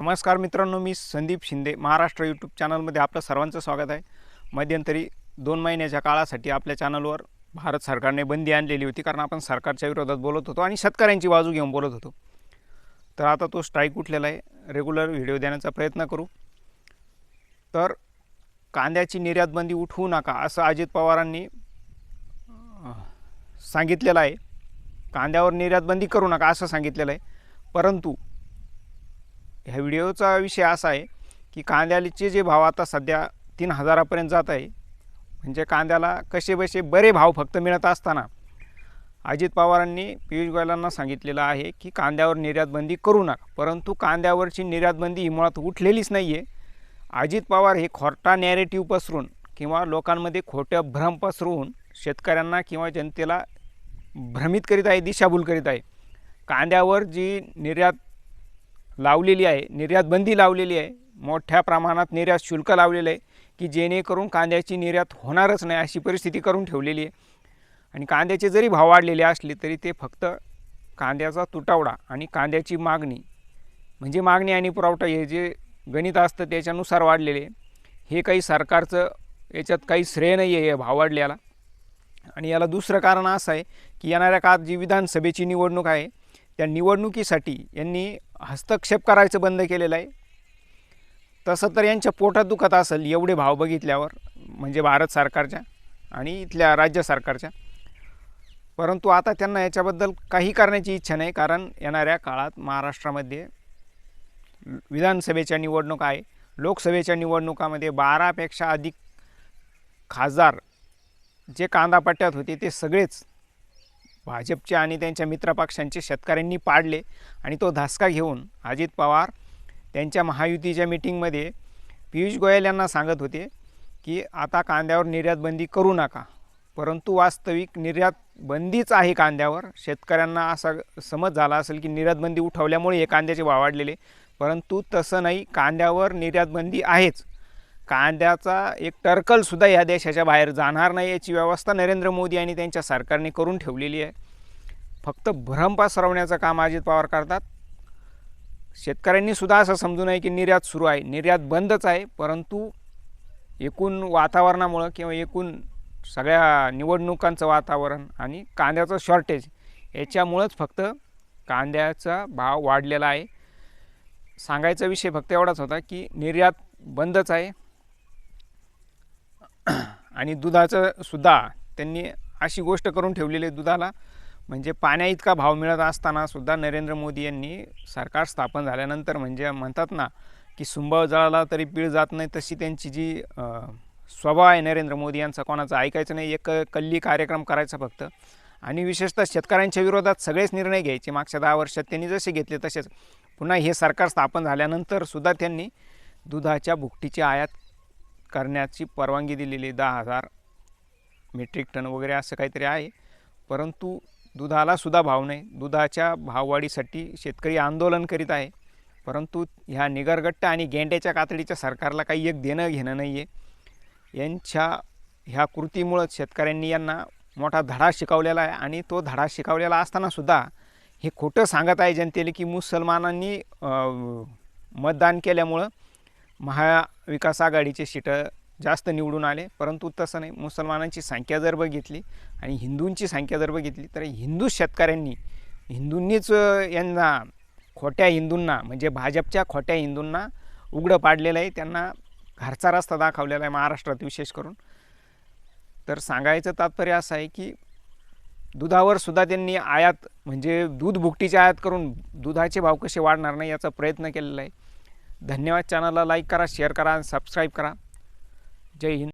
नमस्कार मित्रांनो मी संदीप शिंदे. महाराष्ट्र यूट्यूब चॅनलमध्ये आपलं सर्वांचं स्वागत आहे. मध्यंतरी दोन महिन्याच्या काळासाठी आपल्या चॅनलवर भारत सरकारने बंदी आणलेली होती कारण आपण सरकारच्या विरोधात बोलत होतो आणि शेतकऱ्यांची बाजू घेऊन बोलत होतो. तर आता तो स्ट्राईक उठलेला आहे. रेग्युलर व्हिडिओ देण्याचा प्रयत्न करू. तर कांद्याची निर्यात बंदी उठवू नका असं अजित पवारांनी सांगितलेलं आहे. कांद्यावर निर्यातबंदी करू नका असं सांगितलेलं आहे. परंतु ह्या व्हिडिओचा विषय असा आहे की कांद्याचे जे भाव आता सध्या तीन हजारापर्यंत जात आहे म्हणजे कांद्याला कसे बसे बरे भाव फक्त मिळत असताना अजित पवारांनी पियुष गोयलांना सांगितलेलं आहे की कांद्यावर निर्यातबंदी करू नका. परंतु कांद्यावरची निर्यातबंदी ही मुळात उठलेलीच नाही आहे अजित पवार हे खोटा नॅरेटिव्ह पसरून किंवा लोकांमध्ये खोट्या भ्रम पसरवून शेतकऱ्यांना किंवा जनतेला भ्रमित करीत आहे दिशाभूल करीत आहे. कांद्यावर जी निर्यात लावलेली आहे निर्यात बंदी लावलेली आहे. मोठ्या प्रमाणात निर्यात शुल्क लावलेलं आहे की जेणेकरून कांद्याची निर्यात होणारच नाही अशी परिस्थिती करून ठेवलेली आहे. आणि कांद्याचे जरी भाव वाढलेले असले तरी ते फक्त कांद्याचा तुटवडा आणि कांद्याची मागणी म्हणजे मागणी आणि पुरवठा हे जे गणित असतं त्याच्यानुसार वाढलेले हे काही सरकारचं याच्यात काही श्रेय नाही आहे भाव वाढल्याला. आणि याला दुसरं कारण असं आहे की येणाऱ्या काळात जी विधानसभेची निवडणूक आहे त्या निवडणुकीसाठी यांनी हस्तक्षेप करायचं बंद केलेलं आहे. तसं तर यांच्या पोटात दुखत असेल एवढे भाव बघितल्यावर म्हणजे भारत सरकारच्या आणि इथल्या राज्य सरकारच्या. परंतु आता त्यांना याच्याबद्दल काही करण्याची इच्छा नाही कारण येणाऱ्या काळात महाराष्ट्रामध्ये विधानसभेच्या निवडणूक आहे. लोकसभेच्या निवडणुकामध्ये बारापेक्षा अधिक खासदार जे कांदापट्ट्यात होते ते सगळेच भाजपचे आणि त्यांच्या मित्रपक्षांचे शेतकऱ्यांनी पाडले आणि तो धासका घेऊन अजित पवार त्यांच्या महायुतीच्या मिटिंगमध्ये पियुष गोयल यांना सांगत होते की आता कांद्यावर निर्यातबंदी करू नका परंतु वास्तविक निर्यात बंदीच आहे कांद्यावर. शेतकऱ्यांना असा समज झाला असेल की निर्यातबंदी उठवल्यामुळे हे कांद्याचे भाव वाढलेले परंतु तसं नाही कांद्यावर निर्यातबंदी आहेच. कांद्याचा एक टर्कलसुद्धा या देशाच्या बाहेर जाणार नाही याची व्यवस्था नरेंद्र मोदी आणि त्यांच्या सरकारने करून ठेवलेली आहे. फक्त भ्रम पसरवण्याचं काम अजित पवार करतात. शेतकऱ्यांनी सुद्धा असं समजू नये की निर्यात सुरू आहे. निर्यात बंदच आहे परंतु एकूण वातावरणामुळं किंवा एकूण सगळ्या निवडणुकांचं वातावरण आणि कांद्याचं शॉर्टेज याच्यामुळंच फक्त कांद्याचा भाव वाढलेला आहे. सांगायचा विषय फक्त एवढाच होता की निर्यात बंदच आहे. आणि दुधाचं सुद्धा त्यांनी अशी गोष्ट करून ठेवलेली आहे दुधाला. म्हणजे पाण्या इतका भाव मिळत असताना सुद्धा नरेंद्र मोदी यांनी सरकार स्थापन झाल्यानंतर म्हणजे म्हणतात ना की सुंबळ जळाला तरी पीळ जात नाही तशी त्यांची जी स्वभाव आहे नरेंद्र मोदी यांचा कोणाचं ऐकायचं नाही एक कल्ली कार्यक्रम करायचा फक्त. आणि विशेषतः शेतकऱ्यांच्या विरोधात सगळेच निर्णय घ्यायचे. मागच्या दहा वर्षात त्यांनी जसे घेतले तसेच. पुन्हा हे सरकार स्थापन झाल्यानंतर सुद्धा त्यांनी दुधाच्या भुकटीची आयात करण्याची परवानगी दिलेली दहा हजार. मेट्रिक टन वगैरे असं काहीतरी आहे. परंतु दुधालासुद्धा भाव नाही. दुधाच्या भाववाढीसाठी शेतकरी आंदोलन करीत आहे. परंतु ह्या निगरगट्ट आणि गेंड्याच्या कातडीच्या सरकारला काही एक देणं घेणं नाही आहे यांच्या ह्या कृतीमुळंच शेतकऱ्यांनी यांना मोठा धडा शिकवलेला आहे आणि तो धडा शिकवलेला असतानासुद्धा हे खोटं सांगत आहे जनतेला की मुसलमानांनी मतदान केल्यामुळं महाविकास आघाडीचे सीटं जास्त निवडून आले परंतु तसं नाही. मुसलमानांची संख्या जर बघितली आणि हिंदूंची संख्या जर बघितली तर हिंदू शेतकऱ्यांनी हिंदूंनीच यांना खोट्या हिंदूंना म्हणजे भाजपच्या खोट्या हिंदूंना उघडं पाडलेलं आहे. त्यांना घरचा रस्ता दाखवलेला आहे महाराष्ट्रात विशेष करून. तर सांगायचं तात्पर्य असं आहे की दुधावर सुद्धा त्यांनी आयात म्हणजे दूध भुकटीची आयात करून दुधाचे भाव कसे वाढणार नाही याचा प्रयत्न केलेला आहे. धन्यवाद चॅनलला लाईक करा शेअर करा आणि सबस्क्राईब करा. जय हिंद.